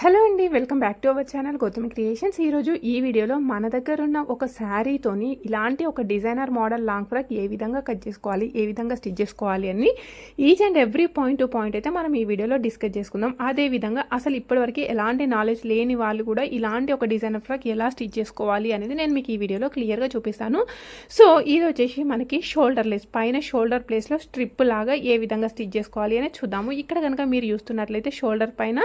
Hello అండి welcome back to our channel Gautami creations. ఈరోజు ఈ వీడియోలో మన దగ్గర ఉన్న ఒక శారీతోని ఇలాంటి ఒక డిజైనర్ మోడల్ లాంగ్ ఫ్రాక్ ఏ విధంగా కట్ చేసుకోవాలి ఏ విధంగా స్టిచ్ చేసుకోవాలి అని each and every point to point అయితే మనం ఈ వీడియోలో డిస్కస్ చేసుకుందాం. అదే విధంగా అసలు ఇప్పటివరకు ఎలాంటి నాలెడ్జ్ లేని వాళ్ళు కూడా ఇలాంటి ఒక డిజైనర్ ఫ్రాక్ ఎలా స్టిచ్ చేసుకోవాలి అనేది నేను మీకు ఈ వీడియోలో క్లియర్గా చూపిస్తాను. సో ఇది వచ్చేసి మనకి షోల్డర్ లెస్ పైన షోల్డర్ ప్లేస్లో స్ట్రిప్ లాగా ఏ విధంగా స్టిచ్ చేసుకోవాలి అనేది చూద్దాము. ఇక్కడ కనుక మీరు చూస్తున్నట్లయితే షోల్డర్ పైన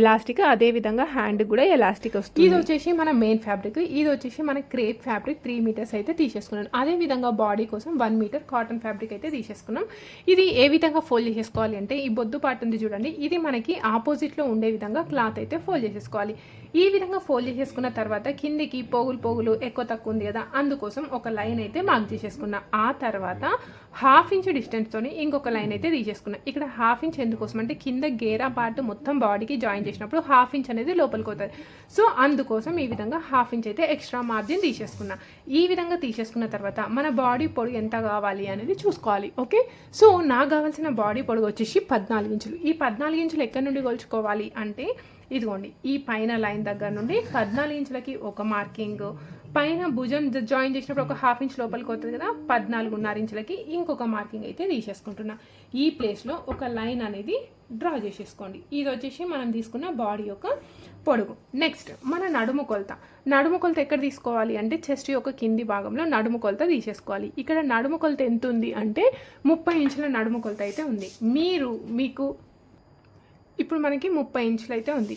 ఎలాస్టిక్ అదే విధంగా హ్యాండ్ కూడా ఎలాస్టిక్ వస్తుంది. ఇది వచ్చేసి మన మెయిన్ ఫ్యాబ్రిక్ ఇది వచ్చేసి మన క్రేప్ ఫ్యాబ్రిక్ త్రీ మీటర్స్ అయితే తీసేసుకున్నాను. అదే విధంగా బాడీ కోసం వన్ మీటర్ కాటన్ ఫ్యాబ్రిక్ అయితే తీసేసుకున్నాం. ఇది ఏ విధంగా ఫోల్డ్ చేసేసుకోవాలి అంటే ఈ బొద్దు పాటు ఉంది చూడండి. ఇది మనకి ఆపోజిట్లో ఉండే విధంగా క్లాత్ అయితే ఫోల్డ్ చేసేసుకోవాలి. ఈ విధంగా ఫోల్డ్ చేసేసుకున్న తర్వాత కిందికి పోగులు పోగులు ఎక్కువ తక్కువ ఉంది కదా అందుకోసం ఒక లైన్ అయితే మార్క్ చేసేసుకున్నా. ఆ తర్వాత హాఫ్ ఇంచ్ డిస్టెన్స్తోని ఇంకొక లైన్ అయితే తీసేసుకున్నా. ఇక్కడ హాఫ్ ఇంచ్ ఎందుకోసం అంటే కింద గేరా పార్ట్ మొత్తం బాడీకి జాయిన్ చేసినప్పుడు హాఫ్ ఇంచ్ అనేది లోపలికి అవుతుంది. సో అందుకోసం ఈ విధంగా హాఫ్ ఇంచ్ అయితే ఎక్స్ట్రా మార్జిన్ తీసేసుకున్నా. ఈ విధంగా తీసేసుకున్న తర్వాత మన బాడీ పొడుగు ఎంత కావాలి అనేది చూసుకోవాలి ఓకే సో నాకు కావాల్సిన బాడీ పొడుగు వచ్చేసి పద్నాలుగు ఇంచులు ఈ పద్నాలుగు ఇంచులు ఎక్కడి నుండి కొలుచుకోవాలి అంటే ఇదిగోండి ఈ పైన లైన్ దగ్గర నుండి పద్నాలుగు ఇంచులకి ఒక మార్కింగ్. పైన భుజం జాయిన్ చేసినప్పుడు ఒక హాఫ్ ఇంచ్ లోపలికి వస్తుంది కదా పద్నాలుగున్నర ఇంచులకి ఇంకొక మార్కింగ్ అయితే తీసేసుకుంటున్నా. ఈ ప్లేస్లో ఒక లైన్ అనేది డ్రా చేసేసుకోండి. ఇది వచ్చేసి మనం తీసుకున్న బాడీ యొక్క పొడుగు. నెక్స్ట్ మన నడుము కొలత. నడుము కొలత ఎక్కడ తీసుకోవాలి అంటే చెస్ట్ యొక్క కింది భాగంలో నడుము కొలత తీసేసుకోవాలి. ఇక్కడ నడుము కొలత ఎంత ఉంది అంటే ముప్పై ఇంచుల నడుము కొలత అయితే ఉంది. మీరు మీకు ఇప్పుడు మనకి ముప్పై ఇంచులు అయితే ఉంది.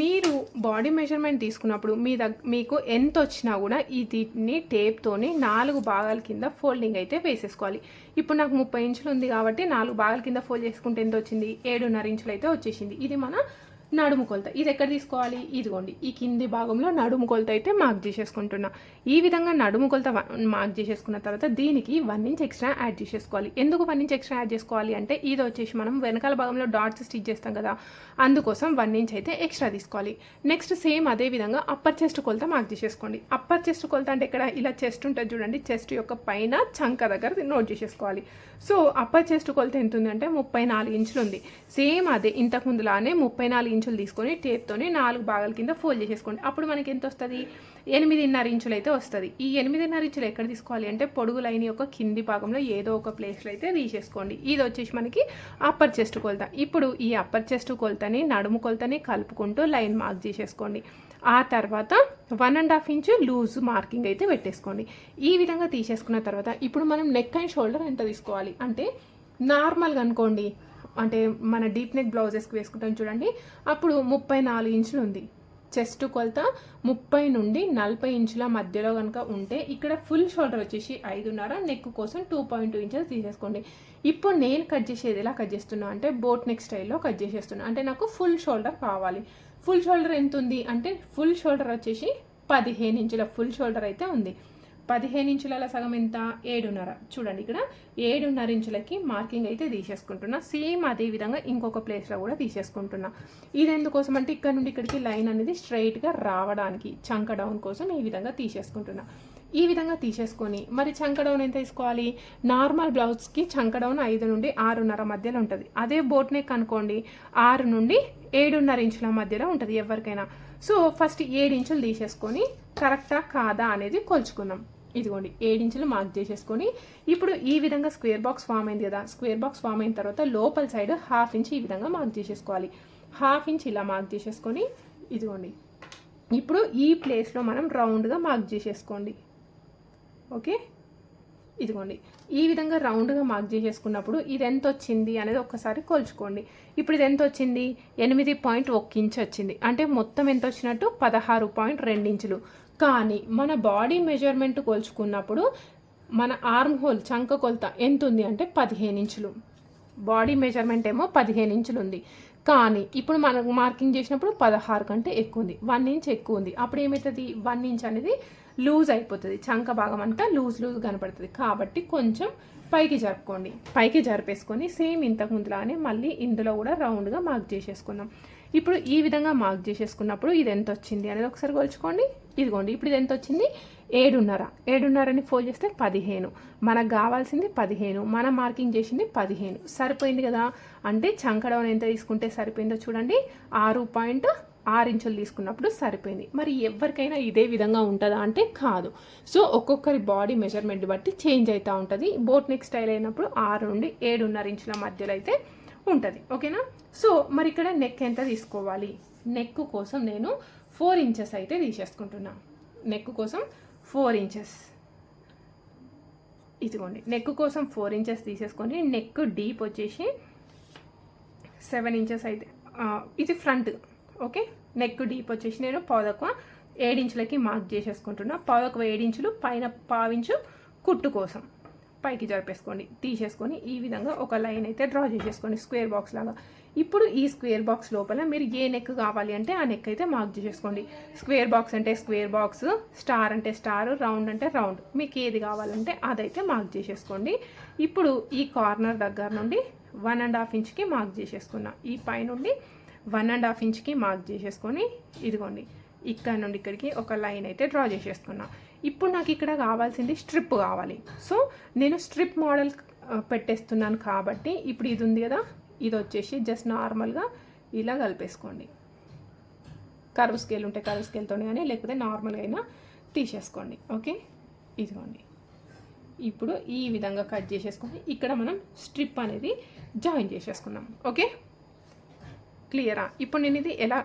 మీరు బాడీ మెజర్మెంట్ తీసుకున్నప్పుడు మీ దగ్ మీకు ఎంత వచ్చినా కూడా ఈ దీన్ని టేప్తోని నాలుగు భాగాల కింద ఫోల్డింగ్ అయితే వేసేసుకోవాలి. ఇప్పుడు నాకు ముప్పై ఇంచులు ఉంది కాబట్టి నాలుగు భాగాల కింద ఫోల్డ్ చేసుకుంటే ఎంత వచ్చింది? ఏడున్నర ఇంచులు అయితే వచ్చేసింది. ఇది మన నడుము కొలత ఇది ఎక్కడ తీసుకోవాలి? ఇదిగోండి. ఈ కింది భాగంలో నడుము కొలత అయితే మార్క్ చేసేసుకుంటున్నా. ఈ విధంగా నడుము కొలత మార్క్ చేసేసుకున్న తర్వాత దీనికి వన్ ఇంచ్ ఎక్స్ట్రా యాడ్ చేసేసుకోవాలి. ఎందుకు వన్ ఇంచ్ ఎక్స్ట్రా యాడ్ చేసుకోవాలి అంటే ఇది వచ్చేసి మనం వెనకాల భాగంలో డాట్స్ స్టిచ్ చేస్తాం కదా అందుకోసం వన్ ఇంచ్ అయితే ఎక్స్ట్రా తీసుకోవాలి. నెక్స్ట్ సేమ్ అదే విధంగా అప్పర్ చెస్ట్ కొలత మార్క్ చేసేసుకోండి. అప్పర్ చెస్ట్ కొలత అంటే ఇక్కడ ఇలా చెస్ట్ ఉంటుంది చూడండి. చెస్ట్ యొక్క పైన చంక దగ్గర నోట్ చేసేసుకోవాలి. సో అప్పర్ చెస్ట్ కొలత ఎంత ఉంది అంటే ముప్పై నాలుగు ఇంచులు ఉంది. సేమ్ అదే ఇంతకు ముందులానే ముప్పై నాలుగు ఇంచులు తీసుకొని టేప్తోని నాలుగు భాగాల కింద ఫోల్డ్ చేసేసుకోండి. అప్పుడు మనకి ఎంత వస్తుంది? ఎనిమిదిన్నర ఇంచులు అయితే వస్తుంది. ఈ ఎనిమిదిన్నర ఇంచులు ఎక్కడ తీసుకోవాలి అంటే పొడుగు లైన్ యొక్క కింది భాగంలో ఏదో ఒక ప్లేస్లో అయితే తీసేసుకోండి. ఇది వచ్చేసి మనకి అప్పర్ చెస్ట్ కొలత. ఇప్పుడు ఈ అప్పర్ చెస్ట్ కొలతని నడుము కొలతని కలుపుకుంటూ లైన్ మార్క్ చేసేసుకోండి. ఆ తర్వాత one and half inch loose marking అయితే పెట్టేసుకోండి. ఈ విధంగా తీసేసుకున్న తర్వాత ఇప్పుడు మనం నెక్ అండ్ షోల్డర్ ఎంత తీసుకోవాలి? అంటే నార్మల్గా అనుకోండి అంటే మన డీప్ నెక్ బ్లౌజెస్కి వేసుకుంటాం చూడండి అప్పుడు ముప్పై నాలుగు ఇంచులు ఉంది. చెస్ట్ కొలత ముప్పై నుండి నలభై ఇంచుల మధ్యలో కనుక ఉంటే ఇక్కడ ఫుల్ షోల్డర్ వచ్చేసి ఐదున్నర నెక్ కోసం టూ పాయింట్ టూ ఇంచెస్ తీసేసుకోండి. ఇప్పుడు నేను కట్ చేసేది ఎలా కట్ చేస్తున్నా అంటే బోట్ నెక్ స్టైల్లో కట్ చేసేస్తున్నా. అంటే నాకు ఫుల్ షోల్డర్ కావాలి. ఫుల్ షోల్డర్ ఎంత ఉంది అంటే ఫుల్ షోల్డర్ వచ్చేసి పదిహేను ఇంచుల ఫుల్ షోల్డర్ అయితే ఉంది. పదిహేను ఇంచుల సగం ఎంత? ఏడున్నర. చూడండి ఇక్కడ. ఏడున్నర ఇంచులకి మార్కింగ్ అయితే తీసేసుకుంటున్నా. సేమ్ అదే విధంగా ఇంకొక ప్లేస్లో కూడా తీసేసుకుంటున్నా. ఇది ఎందుకోసం అంటే ఇక్కడ నుండి ఇక్కడికి లైన్ అనేది స్ట్రైట్గా రావడానికి చంక డౌన్ కోసం ఈ విధంగా తీసేసుకుంటున్నా. ఈ విధంగా తీసేసుకొని మరి చంక డౌన్ ఎంత తీసుకోవాలి? నార్మల్ బ్లౌజ్కి చంక డౌన్ ఐదు నుండి ఆరున్నర మధ్యలో ఉంటుంది. అదే బోట్ నెక్ అనుకోండి ఆరు నుండి ఏడున్నర ఇంచుల మధ్యలో ఉంటుంది ఎవరికైనా. సో ఫస్ట్ ఏడు ఇంచులు తీసేసుకొని కరెక్టా కాదా అనేది కొలుచుకుందాం. ఇదిగోండి ఏడించులు మార్క్ చేసేసుకొని ఇప్పుడు ఈ విధంగా స్క్వేర్ బాక్స్ ఫామ్ అయింది కదా స్క్వేర్ బాక్స్ ఫామ్ అయిన తర్వాత లోపల సైడ్ హాఫ్ ఇంచ్ ఈ విధంగా మార్క్ చేసేసుకోవాలి. హాఫ్ ఇంచ్ ఇలా మార్క్ చేసేసుకొని ఇదిగోండి ఇప్పుడు ఈ ప్లేస్లో మనం రౌండ్గా మార్క్ చేసేసుకోండి. ఓకే ఇదిగోండి ఈ విధంగా రౌండ్గా మార్క్ చేసేసుకున్నప్పుడు ఇది ఎంత వచ్చింది అనేది ఒక్కసారి కొలుచుకోండి. ఇప్పుడు ఇది ఎంత వచ్చింది? ఎనిమిది పాయింట్ ఒక్క ఇంచ్ వచ్చింది. అంటే మొత్తం ఎంత వచ్చినట్టు? పదహారు పాయింట్ రెండు ఇంచులు. కానీ మన బాడీ మెజర్మెంట్ కొలుచుకున్నప్పుడు మన ఆర్మ్ హోల్ చంక కొలత ఎంత ఉంది అంటే పదిహేను ఇంచులు. బాడీ మెజర్మెంట్ ఏమో పదిహేను ఇంచులు ఉంది కానీ ఇప్పుడు మనం మార్కింగ్ చేసినప్పుడు పదహారు కంటే ఎక్కువ ఉంది వన్ ఇంచ్ ఎక్కువ ఉంది అప్పుడు ఏమవుతుంది వన్ ఇంచ్ అనేది లూజ్ అయిపోతుంది. చంక భాగం అంతా లూజ్ లూజ్ కనపడుతుంది. కాబట్టి కొంచెం పైకి జరుపుకోండి. పైకి జరిపేసుకొని సేమ్ ఇంతకుముందులానే మళ్ళీ ఇందులో కూడా రౌండ్గా మార్క్ చేసేసుకుందాం. ఇప్పుడు ఈ విధంగా మార్క్ చేసేసుకున్నప్పుడు ఇది ఎంత వచ్చింది అనేది ఒకసారి కొలుచుకోండి. ఇదిగోండి ఇప్పుడు ఇది ఎంత వచ్చింది? ఏడున్నర. ఏడున్నరని ఫోల్డ్ చేస్తే పదిహేను. మనకు కావాల్సింది పదిహేను. మన మార్కింగ్ చేసింది పదిహేను. సరిపోయింది కదా? అంటే చంకడౌన్ ఎంత తీసుకుంటే సరిపోయిందో చూడండి. ఆరు పాయింట్ ఆరు ఇంచులు తీసుకున్నప్పుడు సరిపోయింది. మరి ఎవరికైనా ఇదే విధంగా ఉంటుందా అంటే కాదు. సో ఒక్కొక్కరి బాడీ మెజర్మెంట్ బట్టి చేంజ్ అవుతూ ఉంటుంది. బోట్ నెక్ స్టైల్ అయినప్పుడు ఆరు నుండి ఏడున్నర ఇంచుల మధ్యలో అయితే ఉంటుంది ఓకేనా? సో మరి ఇక్కడ నెక్ ఎంత తీసుకోవాలి? నెక్ కోసం నేను ఫోర్ ఇంచెస్ అయితే తీసేసుకుంటున్నా. నెక్ కోసం ఫోర్ ఇంచెస్ ఇదిగోండి నెక్ కోసం ఫోర్ ఇంచెస్ తీసేసుకొని నెక్ డీప్ వచ్చేసి సెవెన్ ఇంచెస్ అయితే ఇది ఫ్రంట్ ఓకే? నెక్ డీప్ వచ్చేసి నేను పాదకు ఏడించులకి మార్క్ చేసేసుకుంటున్నా. పాదకు ఏడించులు పైన పావించు కుట్టు కోసం. పైకి జరిపేసుకోండి తీసేసుకొని ఈ విధంగా ఒక లైన్ అయితే డ్రా చేసేసుకోండి స్క్వేర్ బాక్స్ లాగా. ఇప్పుడు ఈ స్క్వేర్ బాక్స్ లోపల మీరు ఏ నెక్ కావాలి అంటే ఆ నెక్ అయితే మార్క్ చేసేసుకోండి. స్క్వేర్ బాక్స్ అంటే స్క్వేర్ బాక్స్ స్టార్ అంటే స్టార్ రౌండ్ అంటే రౌండ్. మీకు ఏది కావాలంటే అదైతే మార్క్ చేసేసుకోండి. ఇప్పుడు ఈ కార్నర్ దగ్గర నుండి వన్ అండ్ హాఫ్ ఇంచ్కి మార్క్ చేసేసుకున్నా. ఈ పై నుండి వన్ అండ్ హాఫ్ ఇంచ్కి మార్క్ చేసేసుకొని ఇదిగోండి. ఇక్కడ నుండి ఇక్కడికి ఒక లైన్ అయితే డ్రా చేసేసుకున్నా. ఇప్పుడు నాకు ఇక్కడ కావాల్సింది స్ట్రిప్ కావాలి. సో నేను స్ట్రిప్ మోడల్ పెట్టేస్తున్నాను కాబట్టి ఇప్పుడు ఇది ఉంది కదా ఇది వచ్చేసి జస్ట్ నార్మల్గా ఇలా కలిపేసుకోండి. కరువు స్కేల్ ఉంటే కరువు స్కేల్తో కానీ లేకపోతే నార్మల్గా అయినా తీసేసుకోండి. ఓకే ఇదిగోండి. ఇప్పుడు ఈ విధంగా కట్ చేసేసుకొని ఇక్కడ మనం స్ట్రిప్ అనేది జాయిన్ చేసేసుకున్నాం. ఓకే క్లియరా? ఇప్పుడు నేను ఇది ఎలా?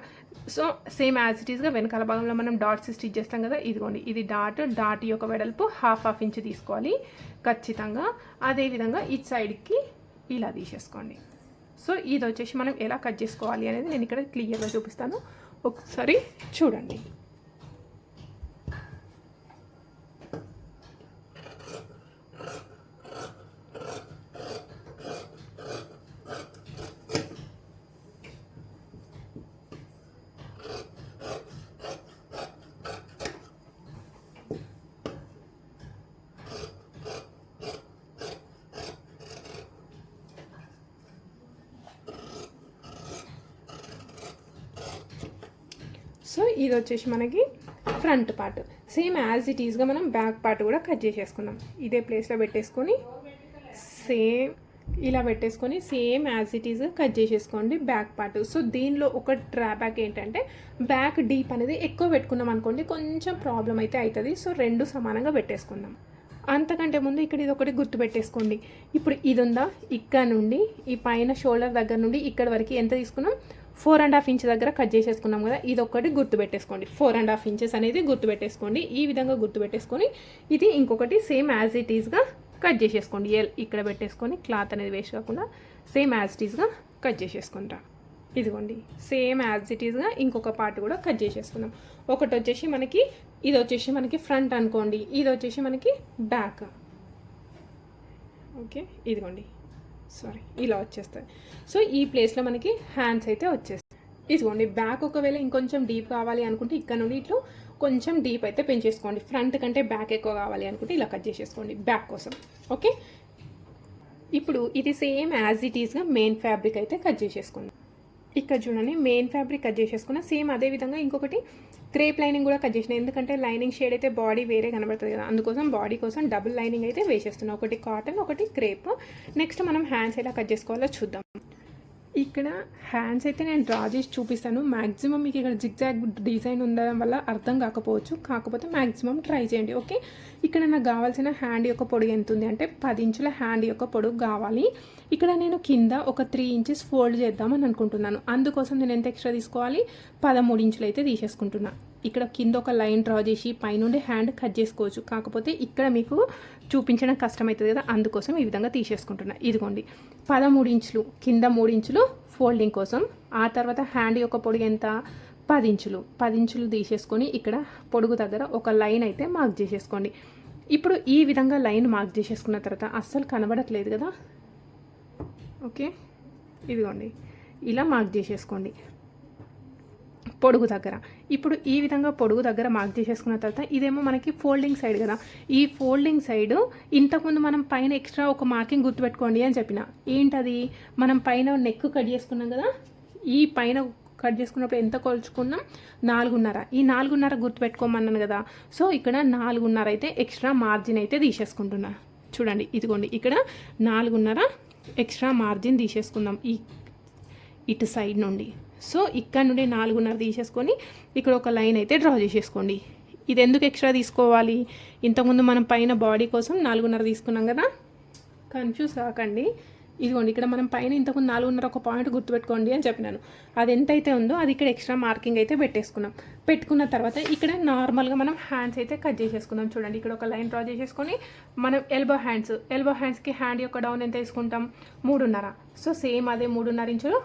సో సేమ్ యాజ్ ఇట్ ఈస్గా వెనకాల భాగంలో మనం డాట్స్ స్టిచ్ చేస్తాం కదా ఇదిగోండి. ఇది డాట్ డాట్ యొక్క వెడల్పు హాఫ్ హాఫ్ ఇంచ్ తీసుకోవాలి. ఖచ్చితంగా. అదేవిధంగా ఇట్ సైడ్కి ఇలా తీసేసుకోండి. సో ఇది వచ్చేసి మనం ఎలా కట్ చేసుకోవాలి అనేది నేను ఇక్కడ క్లియర్గా చూపిస్తాను. ఒకసారి చూడండి. సో ఇది వచ్చేసి మనకి front part. Same as it ఈస్గా మనం బ్యాక్ పార్ట్ కూడా కట్ చేసేసుకున్నాం ఇదే ప్లేస్లో పెట్టేసుకొని సేమ్ ఇలా పెట్టేసుకొని సేమ్ యాజ్ ఇట్ ఈస్గా కట్ చేసేసుకోండి బ్యాక్ పార్ట్. సో దీనిలో ఒక డ్రాబ్యాక్ ఏంటంటే బ్యాక్ డీప్ అనేది ఎక్కువ పెట్టుకున్నాం అనుకోండి కొంచెం ప్రాబ్లం అయితే అవుతుంది సో రెండు సమానంగా పెట్టేసుకుందాం. అంతకంటే ముందు ఇక్కడ ఇది ఒకటి గుర్తు పెట్టేసుకోండి. ఇప్పుడు ఇది ఉందా? ఇక్కడ నుండి ఈ పైన షోల్డర్ దగ్గర నుండి ఇక్కడ వరకు ఎంత తీసుకున్నాం? ఫోర్ అండ్ హాఫ్ ఇంచ్ దగ్గర కట్ చేసేసుకున్నాం కదా ఇది ఒక్కటి గుర్తు పెట్టేసుకోండి ఫోర్ అండ్ హాఫ్ ఇంచెస్ అనేది గుర్తుపెట్టేసుకోండి. ఈ విధంగా గుర్తుపెట్టేసుకొని ఇది ఇంకొకటి సేమ్ యాజ్ ఇట్ ఈస్గా కట్ చేసేసుకోండి. ఎల్ ఇక్కడ పెట్టేసుకొని క్లాత్ అనేది వేస్ట్ కాకుండా సేమ్ యాజ్ ఇట్ ఈస్గా కట్ చేసేసుకుంటా. ఇదిగోండి సేమ్ యాజ్ ఇట్ ఈస్గా ఇంకొక పార్ట్ కూడా కట్ చేసేసుకున్నాం ఒకటి వచ్చేసి మనకి ఇది వచ్చేసి మనకి ఫ్రంట్ అనుకోండి. ఇది వచ్చేసి మనకి బ్యాక్ ఓకే ఇదిగోండి. సారీ ఇలా వచ్చేస్తాయి. సో ఈ ప్లేస్లో మనకి హ్యాండ్స్ అయితే వచ్చేస్తాయి. ఇదిగోండి బ్యాక్ ఒకవేళ ఇంకొంచెం డీప్ కావాలి అనుకుంటే ఇక్కడ నుండి ఇట్లా కొంచెం డీప్ అయితే పెంచేసుకోండి. ఫ్రంట్ కంటే బ్యాక్ ఎక్కువ కావాలి అనుకుంటే ఇలా కట్ చేసేసుకోండి బ్యాక్ కోసం. ఓకే ఇప్పుడు ఇది సేమ్ యాజ్ ఇట్ ఈస్గా మెయిన్ ఫ్యాబ్రిక్ అయితే కట్ చేసేసుకోండి. ఇక్కడ చూడండి మెయిన్ ఫ్యాబ్రిక్ కట్ చేసేసుకున్న సేమ్ అదే విధంగా ఇంకొకటి క్రేప్ లైనింగ్ కూడా కట్ చేసిన. ఎందుకంటే లైనింగ్ షేడ్ అయితే బాడీ వేరే కనబడుతుంది కదా. అందుకోసం బాడీ కోసం డబుల్ లైనింగ్ అయితే వేసేస్తున్నాం. ఒకటి కాటన్ ఒకటి క్రేప్. నెక్స్ట్ మనం హ్యాండ్స్ ఎలా కట్ చేసుకోవాలో చూద్దాం. ఇక్కడ హ్యాండ్స్ అయితే నేను డ్రా చేసి చూపిస్తాను. మ్యాక్సిమం మీకు ఇక్కడ జిగ్జాగ్ డిజైన్ ఉండడం వల్ల అర్థం కాకపోవచ్చు. కాకపోతే మ్యాక్సిమం ట్రై చేయండి ఓకే ఇక్కడ నాకు కావాల్సిన హ్యాండ్ యొక్క పొడుగు ఎంత ఉంది అంటే పది ఇంచుల హ్యాండ్ యొక్క పొడుగు కావాలి. ఇక్కడ నేను కింద ఒక త్రీ ఇంచెస్ ఫోల్డ్ చేద్దామని అనుకుంటున్నాను. అందుకోసం నేను ఎంత ఎక్స్ట్రా తీసుకోవాలి? పదమూడు ఇంచులు అయితే తీసేసుకుంటున్నాను ఇక్కడ కింద ఒక లైన్ డ్రా చేసి పైనుండి హ్యాండ్ కట్ చేసుకోవచ్చు. కాకపోతే ఇక్కడ మీకు చూపించడం కష్టమవుతుంది కదా అందుకోసం ఈ విధంగా తీసేసుకుంటున్నా. ఇదిగోండి పదమూడు ఇంచులు కింద మూడు ఇంచులు ఫోల్డింగ్ కోసం. ఆ తర్వాత హ్యాండ్ యొక్క పొడుగు ఎంత? పది ఇంచులు. పది ఇంచులు తీసేసుకొని ఇక్కడ పొడుగు దగ్గర ఒక లైన్ అయితే మార్క్ చేసేసుకోండి. ఇప్పుడు ఈ విధంగా లైన్ మార్క్ చేసేసుకున్న తర్వాత అస్సలు కనబడట్లేదు కదా. ఓకే ఇదిగోండి ఇలా మార్క్ చేసేసుకోండి. పొడుగు దగ్గర. ఇప్పుడు ఈ విధంగా పొడుగు దగ్గర మార్క్ చేసేసుకున్న తర్వాత ఇదేమో మనకి ఫోల్డింగ్ సైడ్ కదా. ఈ ఫోల్డింగ్ సైడ్ ఇంతకుముందు మనం పైన ఎక్స్ట్రా ఒక మార్కింగ్ గుర్తుపెట్టుకోండి అని చెప్పిన. ఏంటది? మనం పైన నెక్ కట్ చేసుకున్నాం కదా. ఈ పైన కట్ చేసుకున్నప్పుడు ఎంత కొలుచుకున్నాం? నాలుగున్నర. ఈ నాలుగున్నర గుర్తుపెట్టుకోమన్నాను కదా. సో ఇక్కడ నాలుగున్నర అయితే ఎక్స్ట్రా మార్జిన్ అయితే తీసేసుకుంటున్నా. చూడండి ఇదిగోండి ఇక్కడ నాలుగున్నర ఎక్స్ట్రా మార్జిన్ తీసేసుకుందాం. ఈ ఇటు సైడ్ నుండి. సో ఇక్కడ నుండి నాలుగున్నర తీసేసుకొని ఇక్కడ ఒక లైన్ అయితే డ్రా చేసేసుకోండి. ఇది ఎందుకు ఎక్స్ట్రా తీసుకోవాలి? ఇంతకుముందు మనం పైన బాడీ కోసం నాలుగున్నర తీసుకున్నాం కదా? కన్ఫ్యూజ్ కాకండి. ఇదిగోండి ఇక్కడ మనం పైన ఇంతకుముందు నాలుగున్నర ఒక పాయింట్ గుర్తుపెట్టుకోండి అని చెప్పినాను. అది ఎంతైతే ఉందో అది ఇక్కడ ఎక్స్ట్రా మార్కింగ్ అయితే పెట్టేసుకున్నాం. పెట్టుకున్న తర్వాత ఇక్కడ నార్మల్గా మనం హ్యాండ్స్ అయితే కట్ చేసేసుకుందాం. చూడండి ఇక్కడ ఒక లైన్ డ్రా చేసేసుకొని మనం ఎల్బో హ్యాండ్స్ ఎల్బో హ్యాండ్స్కి హ్యాండ్ యొక్క డౌన్ ఎంత వేసుకుంటాం? మూడున్నర. సో సేమ్ అదే మూడున్నర ఇంచులు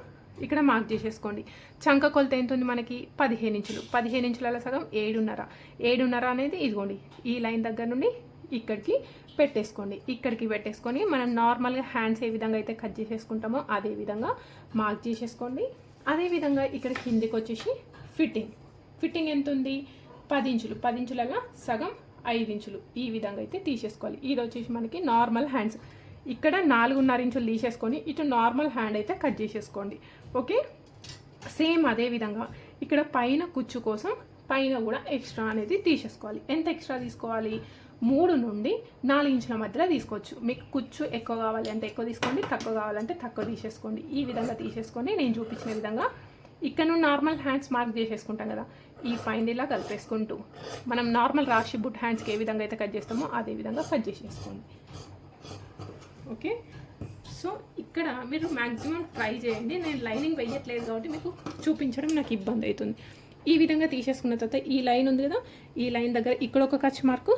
ఇక్కడ మార్క్ చేసేసుకోండి. చంక కొలత ఎంత ఉంది మనకి? పదిహేను ఇంచులు. పదిహేను ఇంచులలో సగం ఏడున్నర. ఏడున్నర అనేది ఇదిగోండి ఈ లైన్ దగ్గర నుండి ఇక్కడికి పెట్టేసుకోండి. ఇక్కడికి పెట్టేసుకొని మనం నార్మల్గా హ్యాండ్స్ ఏ విధంగా అయితే కట్ చేసేసుకుంటామో అదే విధంగా మార్క్ చేసేసుకోండి. అదే విధంగా ఇక్కడ కిందికి వచ్చేసి ఫిట్టింగ్ ఫిట్టింగ్ ఎంత ఉంది? పది ఇంచులు. పది ఇంచులలో సగం ఐదు ఇంచులు. ఈ విధంగా అయితే తీసేసుకోవాలి. ఇది వచ్చేసి మనకి నార్మల్ హ్యాండ్స్ ఇక్కడ నాలుగున్నర ఇంచులు తీసేసుకొని ఇటు నార్మల్ హ్యాండ్ అయితే కట్ చేసేసుకోండి. ఓకే? సేమ్ అదే విధంగా ఇక్కడ పైన కుచ్చు కోసం పైన కూడా ఎక్స్ట్రా అనేది తీసేసుకోవాలి. ఎంత ఎక్స్ట్రా తీసుకోవాలి? మూడు నుండి నాలుగు ఇంచుల మధ్యలో తీసుకోవచ్చు. మీకు కుచ్చు ఎక్కువ కావాలి అంటే ఎక్కువ తీసుకోండి తక్కువ కావాలంటే తక్కువ తీసేసుకోండి. ఈ విధంగా తీసేసుకొని నేను చూపించిన విధంగా ఇక్కడ నుండి నార్మల్ హ్యాండ్స్ మార్క్ చేసేసుకుంటాం కదా ఈ పైన ఇలా కలిపేసుకుంటూ మనం నార్మల్ రాశి బుట్ హ్యాండ్స్కి ఏ విధంగా అయితే కట్ చేస్తామో అదే విధంగా కట్ చేసేసుకోండి. ఓకే? సో ఇక్కడ మీరు మ్యాక్సిమం ట్రై చేయండి. నేను లైనింగ్ వేయట్లేదు కాబట్టి మీకు చూపించడం నాకు ఇబ్బంది అవుతుంది. ఈ విధంగా తీసేసుకున్న తర్వాత ఈ లైన్ ఉంది కదా ఈ లైన్ దగ్గర ఇక్కడ ఒక ఖర్చు మార్కు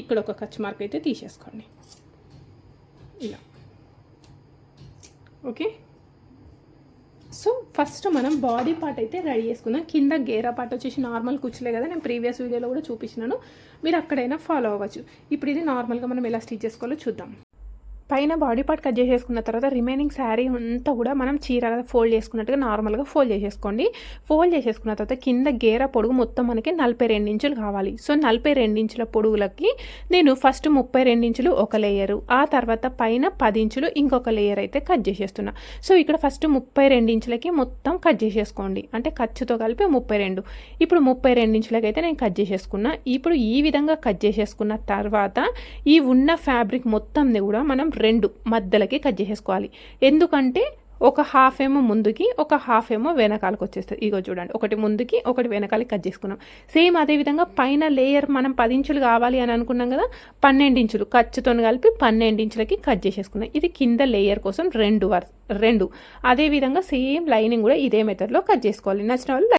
ఇక్కడ ఒక ఖర్చు మార్క్ అయితే తీసేసుకోండి. ఇలా. ఓకే? సో ఫస్ట్ మనం బాడీ పార్ట్ అయితే రెడీ చేసుకుందాం. కింద గేరా పార్ట్ వచ్చేసి నార్మల్ కూర్చులే కదా నేను ప్రీవియస్ వీడియోలో కూడా చూపించినాను. మీరు అక్కడైనా ఫాలో అవ్వచ్చు. ఇప్పుడు ఇది నార్మల్గా మనం ఎలా స్టిచ్ చేసుకోవాలో చూద్దాం. పైన బాడీ పార్ట్ కట్ చేసేసుకున్న తర్వాత రిమైనింగ్ శారీ అంతా కూడా మనం చీర ఫోల్డ్ చేసుకున్నట్టుగా నార్మల్గా ఫోల్డ్ చేసేసుకోండి. ఫోల్డ్ చేసేసుకున్న తర్వాత కింద గేర పొడుగు మొత్తం మనకి నలభై రెండు ఇంచులు కావాలి. సో నలభై రెండు ఇంచుల పొడుగులకి నేను ఫస్ట్ ముప్పై రెండు ఇంచులు ఒక లేయరు. ఆ తర్వాత పైన పది ఇంచులు ఇంకొక లేయర్ అయితే కట్ చేసేస్తున్నా. సో ఇక్కడ ఫస్ట్ ముప్పై రెండు ఇంచులకి మొత్తం కట్ చేసేసుకోండి. అంటే ఖర్చుతో కలిపి ముప్పై రెండు. ఇప్పుడు ముప్పై రెండు ఇంచులకి అయితే నేను కట్ చేసేసుకున్నా. ఇప్పుడు ఈ విధంగా కట్ చేసేసుకున్న తర్వాత ఈ ఉన్న ఫ్యాబ్రిక్ మొత్తంని కూడా మనం రెండు మధ్యలకి కట్ చేసేసుకోవాలి. ఎందుకంటే ఒక హాఫ్ ఏమో ముందుకి ఒక హాఫ్ ఏమో వెనకాలకు వచ్చేస్తుంది. ఇగో చూడండి ఒకటి ముందుకి ఒకటి వెనకాలకి కట్ చేసుకున్నాం. సేమ్ అదే విధంగా పైన లేయర్ మనం పది ఇంచులు కావాలి అని అనుకున్నాం కదా పన్నెండు ఇంచులు ఖర్చుతో కలిపి పన్నెండు ఇంచులకి కట్ చేసేసుకున్నాం. ఇది కింద లేయర్ కోసం రెండు వర్ రెండు. అదే విధంగా సేమ్ లైనింగ్ కూడా ఇదే మెథడ్లో కట్ చేసుకోవాలి. నచ్చిన వాళ్ళు